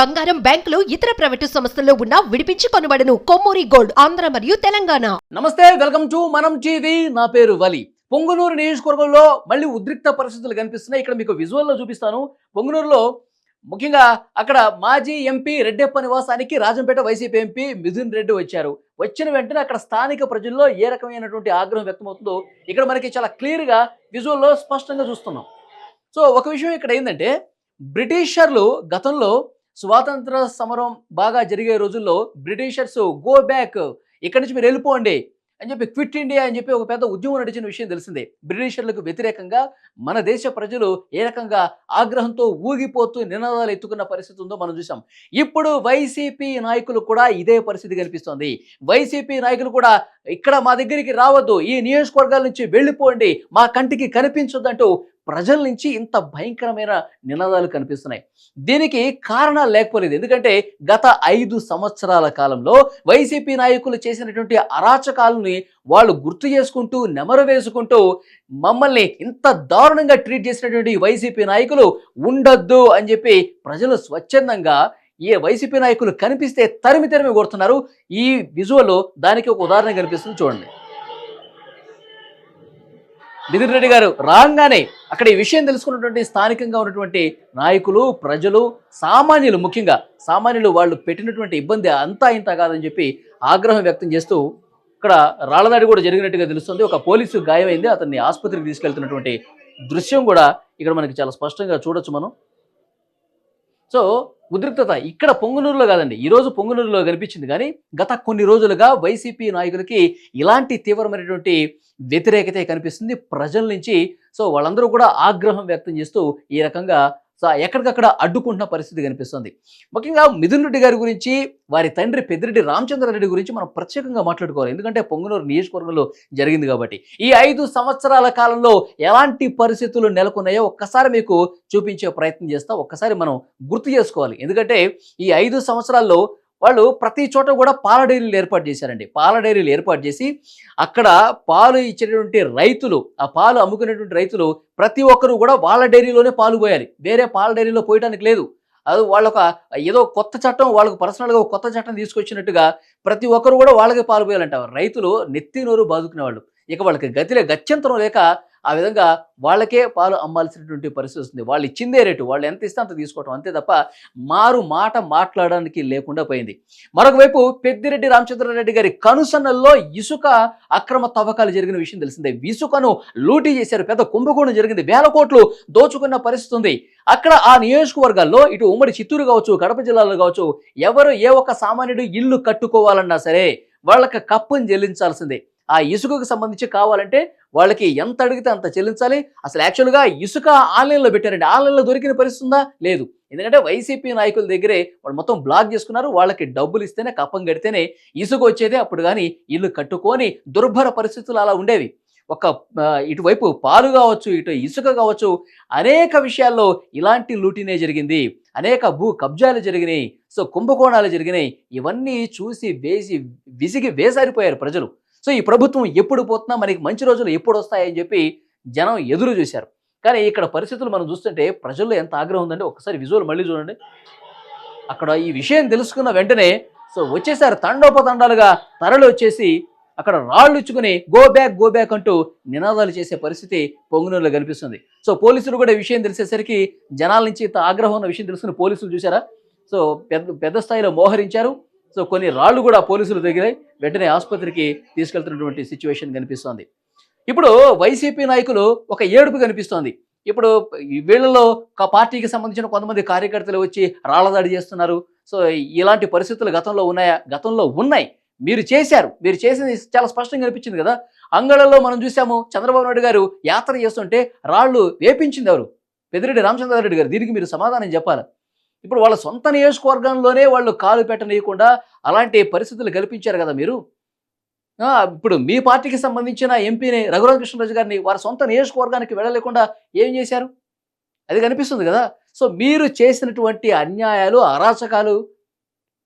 బంగారం బ్యాంకులు ఇతర ప్రైవేటు సంస్థల్లో ఉన్న విడిపించి కొనబడను. కొమ్మూరి గోల్డ్ ఆంధ్ర మరియు తెలంగాణ. నమస్తే వెల్కమ్ టు మనం టీవీ. నా పేరు వలి. పొంగునూరు నియోజకవర్గంలో మళ్ళీ ఉద్రిక్త పరిస్థితులు కనిపిస్తున్నాయి. ఇక్కడ మీకు విజువల్లో చూపిస్తాను. పొంగునూరులో ముఖ్యంగా అక్కడ మాజీ ఎంపీ రెడ్డప్ప నివాసానికి రాజంపేట వైసీపీ ఎంపీ మిథున్ రెడ్డి వచ్చారు. వచ్చిన వెంటనే అక్కడ స్థానిక ప్రజల్లో ఏ రకమైనటువంటి ఆగ్రహం వ్యక్తమవుతుందో ఇక్కడ మనకి చాలా క్లియర్గా విజువల్లో స్పష్టంగా చూస్తున్నాం. సో ఒక విషయం ఇక్కడ ఏంటంటే బ్రిటిషర్లు గతంలో స్వాతంత్ర సమరం బాగా జరిగే రోజుల్లో బ్రిటిషర్స్ గో బ్యాక్ ఇక్కడి నుంచి మీరు వెళ్ళిపోండి అని చెప్పి క్విట్ ఇండియా అని చెప్పి ఒక పెద్ద ఉద్యమం నడిచిన విషయం తెలిసిందే. బ్రిటిషర్లకు వ్యతిరేకంగా మన దేశ ప్రజలు ఏ రకంగా ఆగ్రహంతో ఊగిపోతూ నినాదాలు ఎత్తుకున్న పరిస్థితి ఉందో మనం చూసాం ఇప్పుడు వైసీపీ నాయకులు కూడా ఇదే పరిస్థితి కనిపిస్తోంది వైసీపీ నాయకులు కూడా ఇక్కడ మా దగ్గరికి రావద్దు ఈ నియోజకవర్గాల నుంచి వెళ్ళిపోండి మా కంటికి కనిపించొద్దంటూ ప్రజల నుంచి ఇంత భయంకరమైన నినాదాలు కనిపిస్తున్నాయి. దీనికి కారణాలు లేకపోలేదు. ఎందుకంటే గత ఐదు సంవత్సరాల కాలంలో వైసీపీ నాయకులు చేసినటువంటి అరాచకాలని వాళ్ళు గుర్తు చేసుకుంటూ నెమరు వేసుకుంటూ మమ్మల్ని ఇంత దారుణంగా ట్రీట్ చేసినటువంటి వైసీపీ నాయకులు ఉండొద్దు అని చెప్పి ప్రజలు స్వచ్ఛందంగా ఏ వైసీపీ నాయకులు కనిపిస్తే తరిమి తరిమి కొడుతున్నారు. ఈ విజువల్ దానికి ఒక ఉదాహరణ కనిపిస్తుంది. చూడండి. నితిన్ రెడ్డి గారు రాగానే అక్కడ ఈ విషయం తెలుసుకున్నటువంటి స్థానికంగా ఉన్నటువంటి నాయకులు ప్రజలు సామాన్యులు ముఖ్యంగా సామాన్యులు వాళ్ళు పెట్టినటువంటి ఇబ్బంది అంతా ఇంత కాదని చెప్పి ఆగ్రహం వ్యక్తం చేస్తూ ఇక్కడ రాళ్ళదాడి కూడా జరిగినట్టుగా తెలుస్తుంది. ఒక పోలీసు గాయమైంది అతన్ని ఆసుపత్రికి తీసుకెళ్తున్నటువంటి దృశ్యం కూడా ఇక్కడ మనకి చాలా స్పష్టంగా చూడొచ్చు మనం. సో ఉద్రిక్తత ఇక్కడ పొంగునూరులో కాదండి. ఈరోజు పొంగునూరులో కనిపించింది. కానీ గత కొన్ని రోజులుగా వైసీపీ నాయకులకి ఇలాంటి తీవ్రమైనటువంటి వ్యతిరేకత కనిపిస్తుంది ప్రజల నుంచి. సో వాళ్ళందరూ కూడా ఆగ్రహం వ్యక్తం చేస్తూ ఈ రకంగా సో ఎక్కడికక్కడ అడ్డుకుంటున్న పరిస్థితి కనిపిస్తుంది. ముఖ్యంగా మిథున్ రెడ్డి గారి గురించి వారి తండ్రి పెద్దిరెడ్డి రామచంద్రారెడ్డి గురించి మనం ప్రత్యేకంగా మాట్లాడుకోవాలి. ఎందుకంటే పొంగునూరు నియోజకవర్గంలో జరిగింది కాబట్టి. ఈ ఐదు సంవత్సరాల కాలంలో ఎలాంటి పరిస్థితులు నెలకొన్నాయో ఒక్కసారి మీకు చూపించే ప్రయత్నం చేస్తా ఒక్కసారి మనం గుర్తు చేసుకోవాలి. ఎందుకంటే ఈ ఐదు సంవత్సరాల్లో వాళ్ళు ప్రతి చోట కూడా పాల డైరీలు ఏర్పాటు చేశారండి. పాల డైరీలు ఏర్పాటు చేసి అక్కడ పాలు ఇచ్చేటటువంటి రైతులు ఆ పాలు అమ్ముకునేటువంటి రైతులు ప్రతి ఒక్కరు కూడా వాళ్ళ డైరీలోనే పాలు పోయాలి. వేరే పాల డైరీలో పోయడానికి లేదు. అది వాళ్ళొక ఏదో కొత్త చట్టం వాళ్ళకు పర్సనల్గా ఒక కొత్త చట్టం తీసుకొచ్చినట్టుగా ప్రతి ఒక్కరు కూడా వాళ్ళకే పాలు పోయాలంట రైతులు నెత్తి నోరు బాదుకునేవాళ్ళు. ఇక వాళ్ళకి గతిలే గత్యంతరం లేక ఆ విధంగా వాళ్ళకే పాలు అమ్మాల్సినటువంటి పరిస్థితి వస్తుంది. వాళ్ళు ఇచ్చిందే రేటు వాళ్ళు ఎంత ఇస్తే అంత తీసుకోవటం అంతే తప్ప మారు మాట మాట్లాడడానికి లేకుండా పోయింది. మరొకవైపు పెద్దిరెడ్డి రామచంద్రారెడ్డి గారి కనుసన్నల్లో ఇసుక అక్రమ తవ్వకాలు జరిగిన విషయం తెలిసిందే. ఇసుకను లూటీ చేశారు. పెద్ద కుంభకోణం జరిగింది. వేల కోట్లు దోచుకున్న పరిస్థితి ఉంది. అక్కడ ఆ నియోజకవర్గాల్లో ఇటు ఉమ్మడి చిత్తూరు కావచ్చు కడప జిల్లాలో కావచ్చు ఎవరు ఏ ఒక్క సామాన్యుడు ఇల్లు కట్టుకోవాలన్నా సరే వాళ్ళకి కప్పుని చెల్లించాల్సిందే. ఆ ఇసుకకు సంబంధించి కావాలంటే వాళ్ళకి ఎంత అడిగితే అంత చెల్లించాలి. అసలు యాక్చువల్గా ఇసుక ఆన్లైన్లో పెట్టారండి. ఆన్లైన్లో దొరికిన పరిస్థితుందా లేదు. ఎందుకంటే వైసీపీ నాయకుల దగ్గరే వాళ్ళు మొత్తం బ్లాక్ చేసుకున్నారు. వాళ్ళకి డబ్బులు ఇస్తేనే కప్పం కడితేనే ఇసుక వచ్చేదే. అప్పుడు కానీ ఇల్లు కట్టుకొని దుర్భర పరిస్థితులు అలా ఉండేవి. ఒక ఇటువైపు పాలు కావచ్చు ఇటు ఇసుక కావచ్చు అనేక విషయాల్లో ఇలాంటి లూటినే జరిగింది. అనేక భూ కబ్జాలు జరిగినాయి. సో కుంభకోణాలు జరిగినాయి. ఇవన్నీ చూసి వేసి విసిగి వేసారిపోయారు ప్రజలు. సో ఈ ప్రభుత్వం ఎప్పుడు పోతున్నా మనకి మంచి రోజులు ఎప్పుడు వస్తాయని చెప్పి జనం ఎదురు చూశారు. కానీ ఇక్కడ పరిస్థితులు మనం చూస్తుంటే ప్రజల్లో ఎంత ఆగ్రహం ఉందంటే ఒకసారి విజువల్ మళ్ళీ చూడండి. అక్కడ ఈ విషయం తెలుసుకున్న వెంటనే సో వచ్చేసారు తండోపతండాలుగా తరలి వచ్చేసి అక్కడ రాళ్ళు ఇచ్చుకుని గో బ్యాక్ గో బ్యాక్ అంటూ నినాదాలు చేసే పరిస్థితి పొంగునూరులో కనిపిస్తుంది. సో పోలీసులు కూడా విషయం తెలిసేసరికి జనాల నుంచి ఇంత ఆగ్రహం ఉన్న విషయం తెలుసుకుని పోలీసులు చూసారా సో పెద్ద పెద్ద స్థాయిలో మోహరించారు. సో కొన్ని రాళ్ళు కూడా పోలీసులు తగిలాయి వెంటనే ఆసుపత్రికి తీసుకెళ్తున్నటువంటి సిచ్యువేషన్ కనిపిస్తోంది. ఇప్పుడు వైసీపీ నాయకులు ఒక ఏడుపు కనిపిస్తోంది. ఇప్పుడు ఈ వీళ్ళలో ఒక పార్టీకి సంబంధించిన కొంతమంది కార్యకర్తలు వచ్చి రాళ్ళదాడి చేస్తున్నారు. సో ఇలాంటి పరిస్థితులు గతంలో ఉన్నాయా? గతంలో ఉన్నాయి. మీరు చేశారు. మీరు చేసింది చాలా స్పష్టంగా కనిపించింది కదా. అంగళంలో మనం చూసాము చంద్రబాబు నాయుడు గారు యాత్ర చేస్తుంటే రాళ్ళు వేపించింది ఎవరు? పెద్దిరెడ్డి రామచంద్రారెడ్డి గారు. దీనికి మీరు సమాధానం చెప్పాలి? ఇప్పుడు వాళ్ళ సొంత నియోజకవర్గంలోనే వాళ్ళు కాలు పెట్టనీయకుండా అలాంటి పరిస్థితులు కల్పించారు కదా మీరు? ఇప్పుడు మీ పార్టీకి సంబంధించిన ఎంపీని రఘురామకృష్ణరాజు గారిని వారి సొంత నియోజకవర్గానికి వెళ్ళలేకుండా ఏం చేశారు? అది కనిపిస్తుంది కదా. సో మీరు చేసినటువంటి అన్యాయాలు అరాచకాలు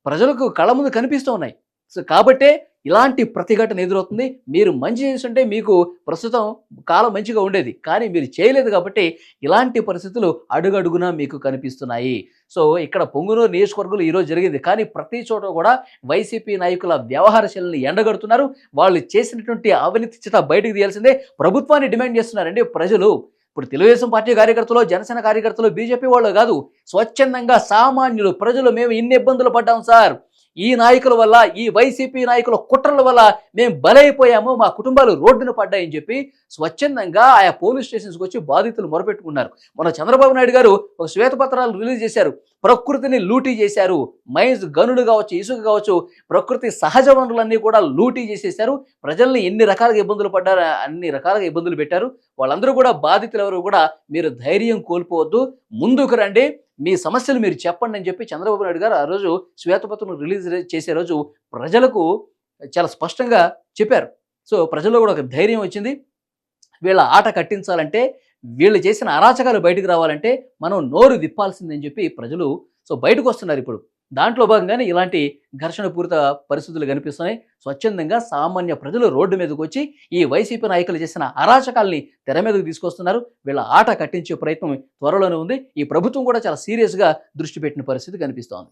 ప్రజలకు కళ ముందు కనిపిస్తూ ఉన్నాయి. సో కాబట్టే ఇలాంటి ప్రతిఘటన ఎదురవుతుంది. మీరు మంచి చేస్తుంటే మీకు ప్రస్తుతం కాలం మంచిగా ఉండేది. కానీ మీరు చేయలేదు కాబట్టి ఇలాంటి పరిస్థితులు అడుగడుగునా మీకు కనిపిస్తున్నాయి. సో ఇక్కడ పొంగునూరు నియోజకవర్గంలో ఈరోజు జరిగింది. కానీ ప్రతి చోట కూడా వైసీపీ నాయకుల వ్యవహార శైలిని ఎండగడుతున్నారు. వాళ్ళు చేసినటువంటి అవినీతి చిట బయటకు తీయాల్సిందే. ప్రభుత్వాన్ని డిమాండ్ చేస్తున్నారండి ప్రజలు. ఇప్పుడు తెలుగుదేశం పార్టీ కార్యకర్తలు జనసేన కార్యకర్తలు బీజేపీ వాళ్ళు కాదు. స్వచ్ఛందంగా సామాన్యులు ప్రజలు మేము ఇన్ని ఇబ్బందులు పడ్డాం సార్. ఈ నాయకుల వల్ల ఈ వైసీపీ నాయకుల కుట్రల వల్ల మేము బలైపోయాము మా కుటుంబాలు రోడ్డున పడ్డాయని చెప్పి స్వచ్ఛందంగా ఆయా పోలీస్ స్టేషన్స్కి వచ్చి బాధితులు మొరపెట్టుకున్నారు. మన చంద్రబాబు నాయుడు గారు ఒక శ్వేతపత్రాలు రిలీజ్ చేశారు. ప్రకృతిని లూటీ చేశారు. మైన్స్ గనులు కావచ్చు ఇసుక కావచ్చు ప్రకృతి సహజ వనరులన్నీ కూడా లూటీ చేసేశారు. ప్రజల్ని ఎన్ని రకాలుగా ఇబ్బందులు పడ్డారు అన్ని రకాలుగా ఇబ్బందులు పెట్టారు. వాళ్ళందరూ కూడా బాధితులు ఎవరు కూడా మీరు ధైర్యం కోల్పోవద్దు. ముందుకు రండి. మీ సమస్యలు మీరు చెప్పండి అని చెప్పి చంద్రబాబు నాయుడు గారు ఆ రోజు శ్వేతపత్రం రిలీజ్ చేసే రోజు ప్రజలకు చాలా స్పష్టంగా చెప్పారు. సో ప్రజల్లో కూడా ఒక ధైర్యం వచ్చింది. వీళ్ళ ఆట కట్టించాలంటే వీళ్ళు చేసిన అరాచకాలు బయటకు రావాలంటే మనం నోరు విప్పాల్సిందని చెప్పి ప్రజలు సో బయటకు వస్తున్నారు ఇప్పుడు. దాంట్లో భాగంగానే ఇలాంటి ఘర్షణ పూరిత పరిస్థితులు కనిపిస్తున్నాయి. స్వచ్ఛందంగా సామాన్య ప్రజలు రోడ్డు మీదకు వచ్చి ఈ వైసీపీ నాయకులు చేసిన అరాచకాల్ని తెర మీదకు తీసుకొస్తున్నారు. వీళ్ళ ఆట కట్టించే ప్రయత్నం త్వరలోనే ఉంది. ఈ ప్రభుత్వం కూడా చాలా సీరియస్గా దృష్టి పెట్టిన పరిస్థితి కనిపిస్తోంది.